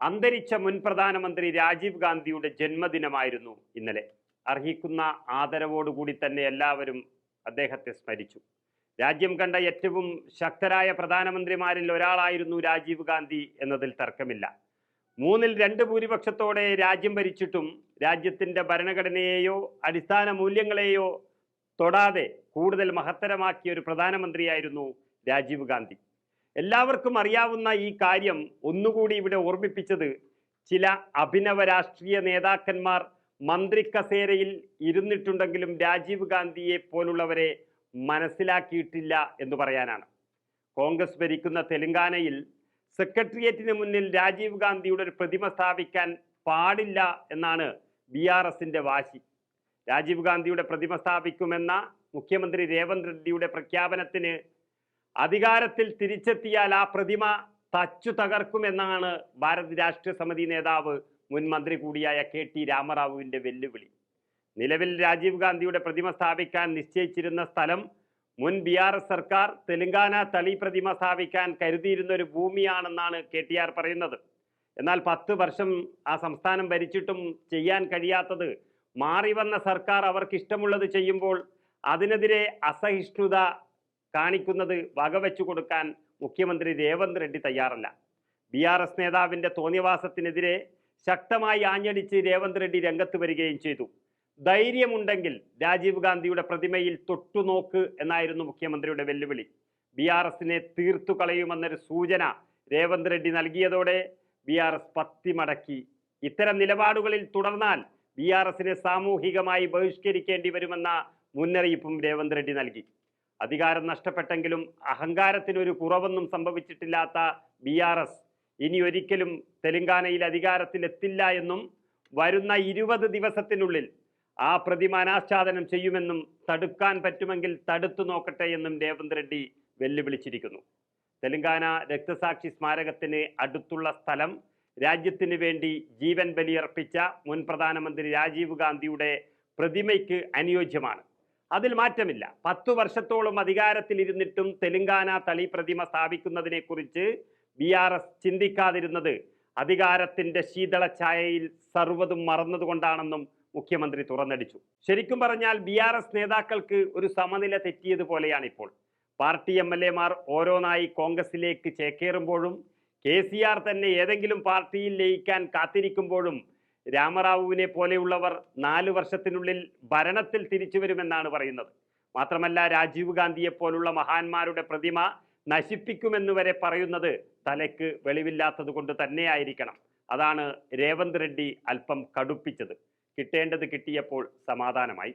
അന്തരിച്ച മുൻ പ്രധാനമന്ത്രി രാജീവ് ഗാന്ധിയുടെ ജന്മദിനമായിരുന്നു ഇന്നലെ. അർഹിക്കുന്ന ആദരവോടുകൂടി തന്നെ എല്ലാവരും അദ്ദേഹത്തെ സ്മരിച്ചു. രാജ്യം കണ്ട ഏറ്റവും ശക്തരായ പ്രധാനമന്ത്രിമാരിൽ ഒരാളായിരുന്നു രാജീവ് ഗാന്ധി എന്നതിൽ തർക്കമില്ല. മൂന്നിൽ രണ്ട് ഭൂരിപക്ഷത്തോടെ രാജ്യം ഭരിച്ചിട്ടും രാജ്യത്തിന്റെ ഭരണഘടനയെയോ അടിസ്ഥാന മൂല്യങ്ങളെയോ തൊടാതെ കൂടുതൽ മഹത്തരമാക്കിയ ഒരു പ്രധാനമന്ത്രിയായിരുന്നു രാജീവ് ഗാന്ധി. എല്ലാവർക്കും അറിയാവുന്ന ഈ കാര്യം ഒന്നുകൂടി ഇവിടെ ഓർമ്മിപ്പിച്ചത് ചില അഭിനവ രാഷ്ട്രീയ നേതാക്കന്മാർ മന്ത്രി കസേരയിൽ ഇരുന്നിട്ടുണ്ടെങ്കിലും രാജീവ് ഗാന്ധിയെ പോലുള്ളവരെ മനസ്സിലാക്കിയിട്ടില്ല എന്ന് പറയാനാണ്. കോൺഗ്രസ് ഭരിക്കുന്ന തെലങ്കാനയിൽ സെക്രട്ടേറിയറ്റിന് മുന്നിൽ രാജീവ് ഗാന്ധിയുടെ ഒരു പ്രതിമ സ്ഥാപിക്കാൻ പാടില്ല എന്നാണ് ബി ആർ എസിന്റെ വാശി. രാജീവ് ഗാന്ധിയുടെ പ്രതിമ സ്ഥാപിക്കുമെന്ന മുഖ്യമന്ത്രി രേവന്ത് റെഡ്ഡിയുടെ പ്രഖ്യാപനത്തിന് അധികാരത്തിൽ തിരിച്ചെത്തിയാൽ ആ പ്രതിമ തച്ചു തകർക്കുമെന്നാണ് ഭാരത് രാഷ്ട്രീയ സമിതി നേതാവ് മുൻ മന്ത്രി കൂടിയായ കെ ടി രാമറാവുവിന്റെ വെല്ലുവിളി. നിലവിൽ രാജീവ് ഗാന്ധിയുടെ പ്രതിമ സ്ഥാപിക്കാൻ നിശ്ചയിച്ചിരുന്ന സ്ഥലം മുൻ ബി ആർ എസ് സർക്കാർ തെലങ്കാന തളി പ്രതിമ സ്ഥാപിക്കാൻ കരുതിയിരുന്ന ഒരു ഭൂമിയാണെന്നാണ് കെ ടി ആർ പറയുന്നത്. എന്നാൽ പത്ത് വർഷം ആ സംസ്ഥാനം ഭരിച്ചിട്ടും ചെയ്യാൻ കഴിയാത്തത് മാറി വന്ന സർക്കാർ അവർക്ക് ഇഷ്ടമുള്ളത് ചെയ്യുമ്പോൾ അതിനെതിരെ അസഹിഷ്ണുത കാണിക്കുന്നത് വകവെച്ചു കൊടുക്കാൻ മുഖ്യമന്ത്രി രേവന്ത് റെഡ്ഡി തയ്യാറല്ല. ബി ആർ എസ് നേതാവിന്റെ തോന്നിയവാസത്തിനെതിരെ ശക്തമായി ആഞ്ഞടിച്ച് രേവന്ത് റെഡ്ഡി രംഗത്ത് വരികയും ചെയ്തു. ധൈര്യമുണ്ടെങ്കിൽ രാജീവ് ഗാന്ധിയുടെ പ്രതിമയിൽ തൊട്ടുനോക്ക് എന്നായിരുന്നു മുഖ്യമന്ത്രിയുടെ വെല്ലുവിളി. ബി ആർ എസിനെ തീർത്തു കളയുമെന്നൊരു സൂചന രേവന്ത് റെഡ്ഡി നൽകിയതോടെ ബി ആർ എസ് പത്തി മടക്കി ഇത്തരം നിലപാടുകളിൽ തുടർന്നാൽ ബി ആർ എസിനെ സാമൂഹികമായി ബഹിഷ്കരിക്കേണ്ടി വരുമെന്ന മുന്നറിയിപ്പും രേവന്ത് റെഡ്ഡി നൽകി. അധികാരം നഷ്ടപ്പെട്ടെങ്കിലും അഹങ്കാരത്തിനൊരു കുറവൊന്നും സംഭവിച്ചിട്ടില്ലാത്ത ബി ആർ എസ് ഇനി ഒരിക്കലും തെലങ്കാനയിൽ അധികാരത്തിലെത്തില്ല എന്നും വരുന്ന ഇരുപത് ദിവസത്തിനുള്ളിൽ ആ പ്രതിമ അനാച്ഛാദനം ചെയ്യുമെന്നും തടുക്കാൻ പറ്റുമെങ്കിൽ തടുത്തു നോക്കട്ടെ എന്നും രേവന്ത് റെഡ്ഡി വെല്ലുവിളിച്ചിരിക്കുന്നു. തെലങ്കാന രക്തസാക്ഷി സ്മാരകത്തിന് അടുത്തുള്ള സ്ഥലം രാജ്യത്തിന് വേണ്ടി ജീവൻ ബലിയർപ്പിച്ച മുൻ പ്രധാനമന്ത്രി രാജീവ് ഗാന്ധിയുടെ പ്രതിമയ്ക്ക് അനുയോജ്യമാണ്. അതിൽ മാറ്റമില്ല. പത്തു വർഷത്തോളം അധികാരത്തിലിരുന്നിട്ടും തെലുങ്കാന തളി പ്രതിമ സ്ഥാപിക്കുന്നതിനെക്കുറിച്ച് ബി ആർ എസ് ചിന്തിക്കാതിരുന്നത് അധികാരത്തിന്റെ ശീതളഛായയിൽ സർവതും മറന്നതുകൊണ്ടാണെന്നും മുഖ്യമന്ത്രി തുറന്നടിച്ചു. ശരിക്കും പറഞ്ഞാൽ ബി ആർ എസ് നേതാക്കൾക്ക് ഒരു സമനില തെറ്റിയതുപോലെയാണ് ഇപ്പോൾ പാർട്ടി എം എൽ എമാർ ഓരോന്നായി കോൺഗ്രസിലേക്ക് ചേക്കേറുമ്പോഴും കെ സി ആർ തന്നെ ഏതെങ്കിലും പാർട്ടിയിൽ ലയിക്കാൻ കാത്തിരിക്കുമ്പോഴും രാമറാവുവിനെ പോലെയുള്ളവർ നാല് വർഷത്തിനുള്ളിൽ ഭരണത്തിൽ തിരിച്ചു വരുമെന്നാണ് പറയുന്നത്. മാത്രമല്ല രാജീവ് ഗാന്ധിയെ പോലുള്ള മഹാന്മാരുടെ പ്രതിമ നശിപ്പിക്കുമെന്ന് വരെ പറയുന്നത് തലയ്ക്ക് വെളിവില്ലാത്തത് കൊണ്ട് തന്നെയായിരിക്കണം. അതാണ് രേവന്ത് റെഡ്ഡി അല്പം കടുപ്പിച്ചത്. കിട്ടേണ്ടത് കിട്ടിയപ്പോൾ സമാധാനമായി.